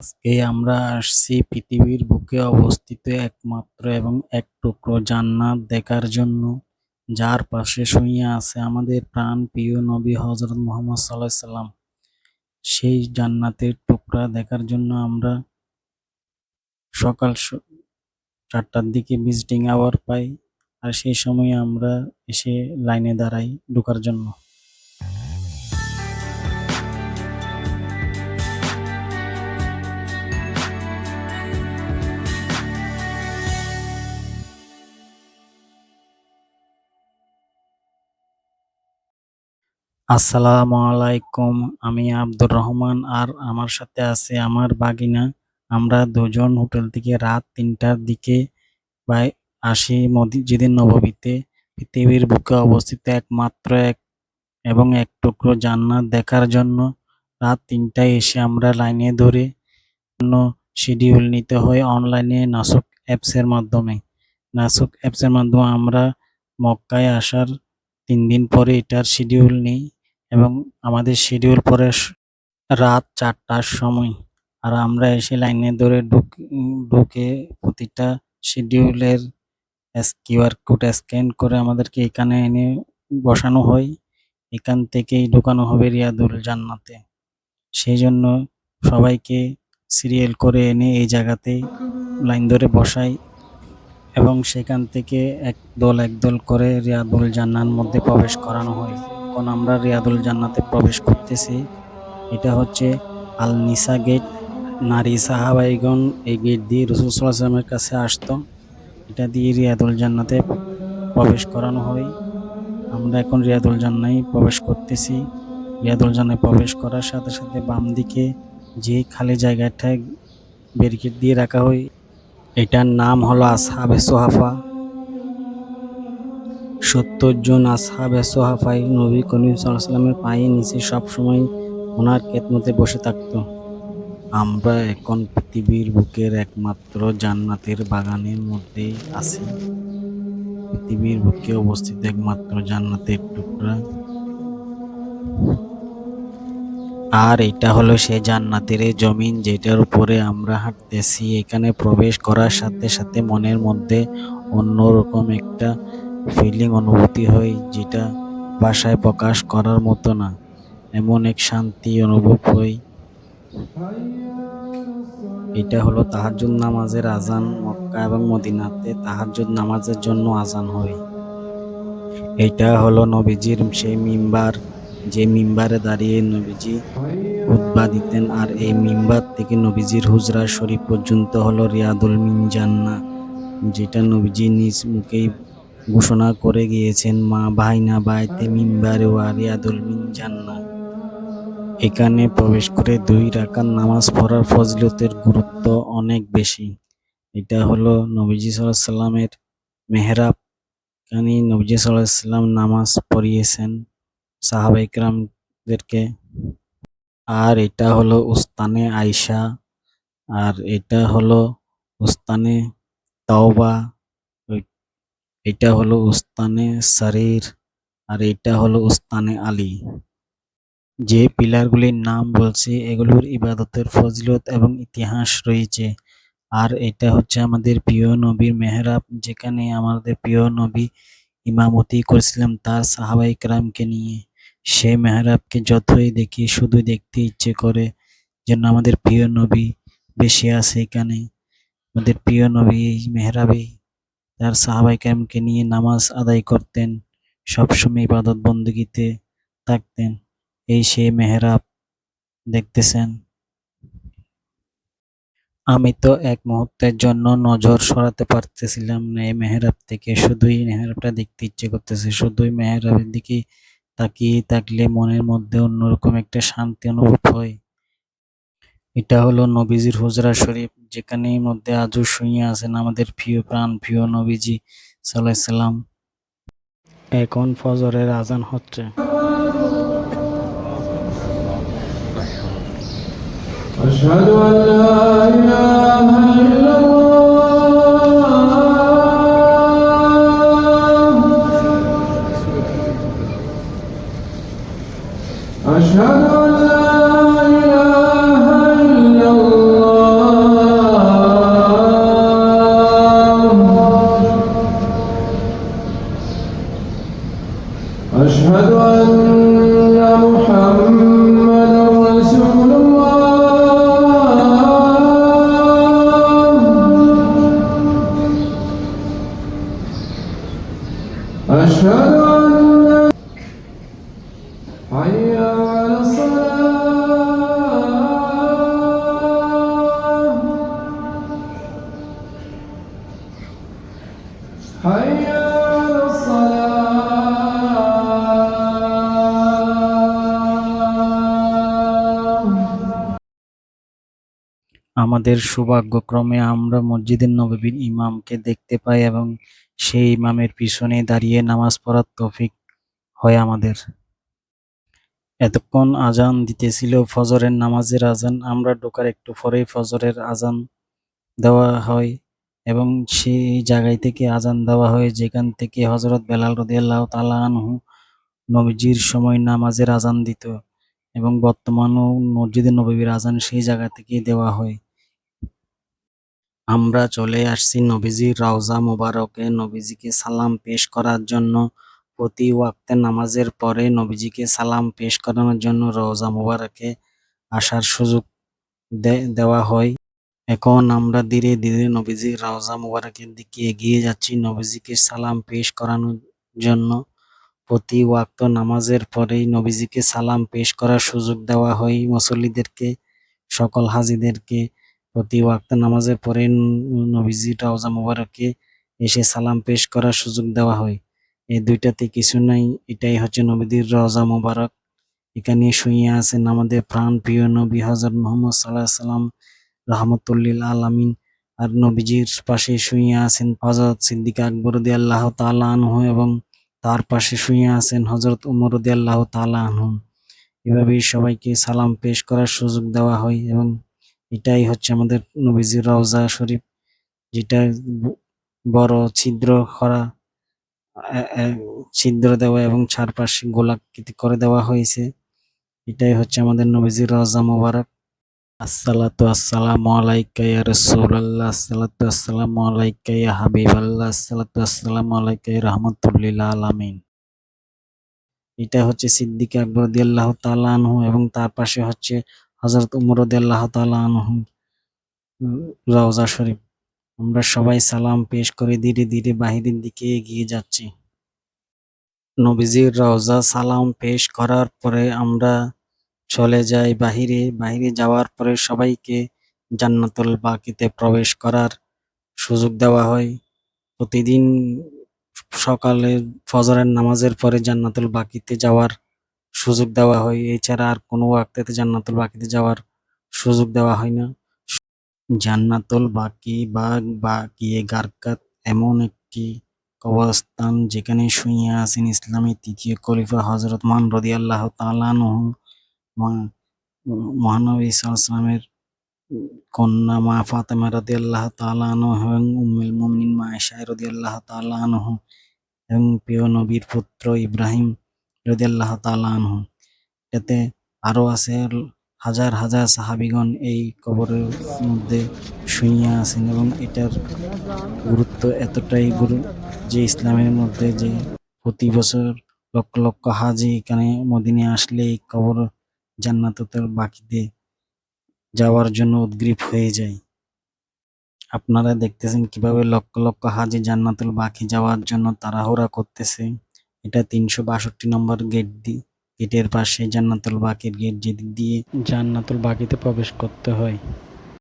আজকে আমরা আসছি পৃথিবীর বুকে অবস্থিত একমাত্র এবং এক টুকরো জান্নাত দেখার জন্য। যার পাশে শুয়ে আছে আমাদের প্রাণ প্রিয় নবী হজরত মোহাম্মদ সাল্লাহ সাল্লাম। সেই জান্নাতের টুকরা দেখার জন্য আমরা সকাল চারটার দিকে ভিজিটিং আওয়ার পাই। আর সেই সময় আমরা এসে লাইনে দাঁড়াই ঢোকার জন্য। আসসালামু আলাইকুম, আমি আব্দুর রহমান আর আমার সাথে আছে আমার বাগিনা। আমরা দুজন হোটেল থেকে রাত তিনটার দিকে বাই আসি মসজিদের নববীতে পৃথিবীর বুকে অবস্থিত একমাত্র এক এবং এক টুকরো জান্নাত দেখার জন্য রাত তিনটায় এসে আমরা লাইনে ধরে জন্য শিডিউল নিতে হয় অনলাইনে নাসুক অ্যাপসের মাধ্যমে। নাসুক অ্যাপসের মাধ্যমে আমরা মক্কায় আসার তিন দিন পরে এটার শিডিউল নিই। এবং আমাদের শিডিউল পরে রাত চারটার সময়। আর আমরা এসে লাইনে ধরে ঢুক- ঢুকে প্রতিটা শিডিউলের কিউআর কোড স্ক্যান করে আমাদেরকে এখানে এনে বসানো হয়। এখান থেকেই ঢুকানো হবে রিয়াদুল জান্নাতে। সেই জন্য সবাইকে সিরিয়াল করে এনে এই জায়গাতে লাইন ধরে বসাই এবং সেখান থেকে এক দল এক দল করে রিয়াদুল জান্নার মধ্যে প্রবেশ করানো হয়। এখন আমরা রিয়াদুল জান্নাতে প্রবেশ করতেছি। এটা হচ্ছে আল নিসা গেট নারী সাহাবাইগণ এই গেট দিয়ে রসুল সাল্লামের কাছে আসতো। এটা দিয়ে রিয়াদুল জান্নাতে প্রবেশ করানো হয়। আমরা এখন রিয়াদুল জান্নায় প্রবেশ করতেছি। রিয়াদুল জান্নায় প্রবেশ করার সাথে সাথে বাম দিকে যে খালি জায়গাটায় ব্যারিকেড দিয়ে রাখা হয়, এটার নাম হলো আসহাবে সোহাফা। সত্তর জন আসহাবে সোহাফাই নবী করিম সাল্লামের পায়ে নিচে সবসময় ওনার কেতমতে বসে থাকতো। আমরা এখন পৃথিবীর বুকের একমাত্র জান্নাতের বাগানের মধ্যেই আছি। পৃথিবীর বুকে অবস্থিত একমাত্র জান্নাতের টুকরা। আর এটা হলো সেই জান্নাতের জমিন যেটার উপরে আমরা হাঁটতেছি। এখানে প্রবেশ করার সাথে সাথে মনের মধ্যে অন্যরকম একটা ফিলিং অনুভূতি হয় যেটা ভাষায় প্রকাশ করার মতো না, এমন এক শান্তি অনুভব হয়। এটা হলো তাহাজ্জুদ নামাজের আজান মক্কা এবং মদিনাতে তাহাজ্জুদ নামাজের জন্য আজান হয়। এটা হলো নবীজির সেই মিম্বার, যে মিম্বারে দাঁড়িয়ে নবীজি খুতবা দিতেন আর এই মিম্বার থেকে নবীজির হুজরা শরীফ পর্যন্ত হলো রিয়াদুল মিনজান্না যেটা নবীজি নিজ মুখেই ঘোষণা করে গিয়েছেন, মা ভাইনা বাইতে মিম্বারে ওয়া রিয়াদুল মিনজান্না এখানে প্রবেশ করে দুই রাকাত নামাজ পড়ার ফজলতের গুরুত্ব অনেক বেশি। এটা হলো নবীজি সাল্লামের মেহরাব। এখানে নবীজি সাল্লাম নামাজ পড়িয়েছেন সাহাবা ইকরামদেরকে। আর এটা হলো উস্তানে আয়সা আর এটা হলো উস্তানে তাওবা। এটা হলো উস্তানে সারির আর এটা হলো উস্তানে আলী। যে পিলারগুলির নাম বলছি, এগুলোর ইবাদতের ফজলত এবং ইতিহাস রয়েছে। আর এটা হচ্ছে আমাদের প্রিয় নবীর মেহরাব, যেখানে আমাদের প্রিয় নবী ইমামতি করেছিলাম তার সাহাবাই ক্রামকে নিয়ে। সে মেহরাবকে যতই দেখি, শুধু দেখতে ইচ্ছে করে যেন আমাদের প্রিয় নবী বেশি আছে এখানে। আমাদের প্রিয় নবী এই মেহরাবেই তার সাহাবাই কেরামকে নিয়ে নামাজ আদায় করতেন, সবসময় ইবাদত বন্দুকিতে থাকতেন। এই সে মেহরাব দেখতেছেন। আমি তো এক মুহূর্তের জন্য নজর সরাতে পারতেছিলাম না এই মেহরাব থেকে। শুধুই মেহরাবটা দেখতে ইচ্ছে করতেছে, শুধুই মেহরাবের দিকে তাকিয়ে থাকলে মনের মধ্যে অন্যরকম একটা শান্তি অনুভব হয়। এটা হলো নবীজির হুজরা শরীফ যেখানে মধ্যে আজও শুয়ে আছেন আমাদের প্রিয় প্রাণ প্রিয় নবীজি সাল্লাহ সাল্লাম এখন ফজরের আজান হচ্ছে أشهد أن لا إله إلا الله أشهد أن لا আমাদের সৌভাগ্যক্রমে আমরা মসজিদের নববীর ইমামকে দেখতে পাই এবং সেই ইমামের পিছনে দাঁড়িয়ে নামাজ পড়ার তৌফিক হয় আমাদের। এতক্ষণ আজান দিতেছিল ফজরের নামাজের আজান। আমরা ঢোকার একটু পরেই ফজরের আজান দেওয়া হয় এবং সেই জায়গায় থেকে আজান দেওয়া হয়, যেখান থেকে হজরত বেলাল রদিয়াল্লাহ তাআলা আনহু নবীজির সময় নামাজের আজান দিত এবং বর্তমানেও মসজিদে নববীর আজান সেই জায়গা থেকেই দেওয়া হয়। আমরা চলে আসছি নবীজির রওজা মোবারকে। নবীজিকে সালাম পেশ করার জন্য, প্রতি ওয়াক্তে নামাজের পরে নবীজিকে সালাম পেশ করানোর জন্য রওজা মোবারকে আসার সুযোগ দেওয়া হয়। এখন আমরা ধীরে ধীরে নবীজির রওজা মোবারকের দিকে এগিয়ে যাচ্ছি। নবীজিকে সালাম পেশ করানোর জন্য প্রতি ওয়াক্ত নামাজের পরেই নবীজিকে সালাম পেশ করার সুযোগ দেওয়া হয়। মুসল্লিদেরকে, সকল হাজিদেরকে প্রতি ওয়াক্ত নামাজের পরে ন- নবীজির রওজা মোবারকে এসে সালাম পেশ করার সুযোগ দেওয়া হয়। এই দুইটাতে কিছু নাই, এটাই হচ্ছে নবীদের রওজা মোবারক। এখানে শুয়ে আছেন আমাদের প্রাণ প্রিয় নবী হজরত মোহাম্মদ সাল্লাহ সাল্লাম রহমতুল্লিল আলামিন। আর নবীজির পাশে শুয়ে আছেন হজরত সিদ্দিক আকবর আল্লাহ তাআলা আনহু এবং তার পাশে শুয়ে আছেন হজরত উমর আল্লাহ তাআলা আনহু। এভাবেই সবাইকে সালাম পেশ করার সুযোগ দেওয়া হয় এবং এটাই হচ্ছে আমাদের নবীজির রওজা শরীফ, যেটা বড় ছিদ্র করা ছিদ্র দেওয়া এবং চারপাশে গোলাকৃতি করে দেওয়া হয়েছে। এটাই হচ্ছে আমাদের নবীজির রওজা মোবারক। আসসালাতু আসসালামু আলাইকা ইয়া রাসূলুল্লাহ, আসসালাতু আসসালামু আলাইকা ইয়া হাবিবাল্লাহ, আসসালাতু আসসালামু আলাইকা ইয়া আলামিন। এটা হচ্ছে সিদ্দিক আকবর রাদিয়াল্লাহু তাআলা আনহু এবং তার পাশে হচ্ছে হযরত উমর রাদিয়াল্লাহু তাআলা আনহু, রওজা শরীফ। আমরা সবাই সালাম পেশ করে ধীরে ধীরে বাহিরের দিকে এগিয়ে যাচ্ছি। নবীজির রওজা সালাম পেশ করার পরে আমরা চলে যাই বাহিরে। বাহিরে যাওয়ার পরে সবাইকে জান্নাতুল বাকিতে প্রবেশ করার সুযোগ দেওয়া হয়। প্রতিদিন সকালে ফজরের নামাজের পরে জান্নাতুল বাকিতে যাওয়ার সুযোগ দেওয়া হয়। এছাড়া আর কোনো ওয়াক্তেতে জান্নাতুল বাকিতে যাওয়ার সুযোগ দেওয়া হয় না। জান্নাতুল বাকি বা বাকিয়ে গারকাত এমন একটি কবরস্থান যেখানে শুয়ে আছেন ইসলামের তৃতীয় খলিফা হজরত মান রদিয়াল্লাহ তালানহু মহানবী সাল্লামের কন্যা মা ফাতেমা রদিয়াল্লাহ তালানহ এবং উম্মুল মুমিনিন মা আয়েশা রদিয়াল্লাহ তালানহ এবং প্রিয় নবীর পুত্র ইব্রাহিম রদিয়াল্লাহ তালানহ এতে আরও আছে হাজার হাজার সাহাবিগণ এই কবরের মধ্যে শুইয়া আছেন এবং এটার গুরুত্ব এতটাই গুরু যে ইসলামের মধ্যে যে প্রতি বছর লক্ষ লক্ষ হাজি এখানে মদিনে আসলে এই কবর জান্নাতের বাকিতে যাওয়ার জন্য উদ্গ্রীব হয়ে যায়। আপনারা দেখতেছেন কীভাবে লক্ষ লক্ষ হাজি জান্নাতুল বাকি যাওয়ার জন্য তাড়াহুড়া করতেছে। এটা তিনশো বাষট্টি নম্বর গেট দি, গেটের পাশে জান্নাতুল বাকির গেট যেদিক দিয়ে জান্নাতুল বাকিতে প্রবেশ করতে হয়।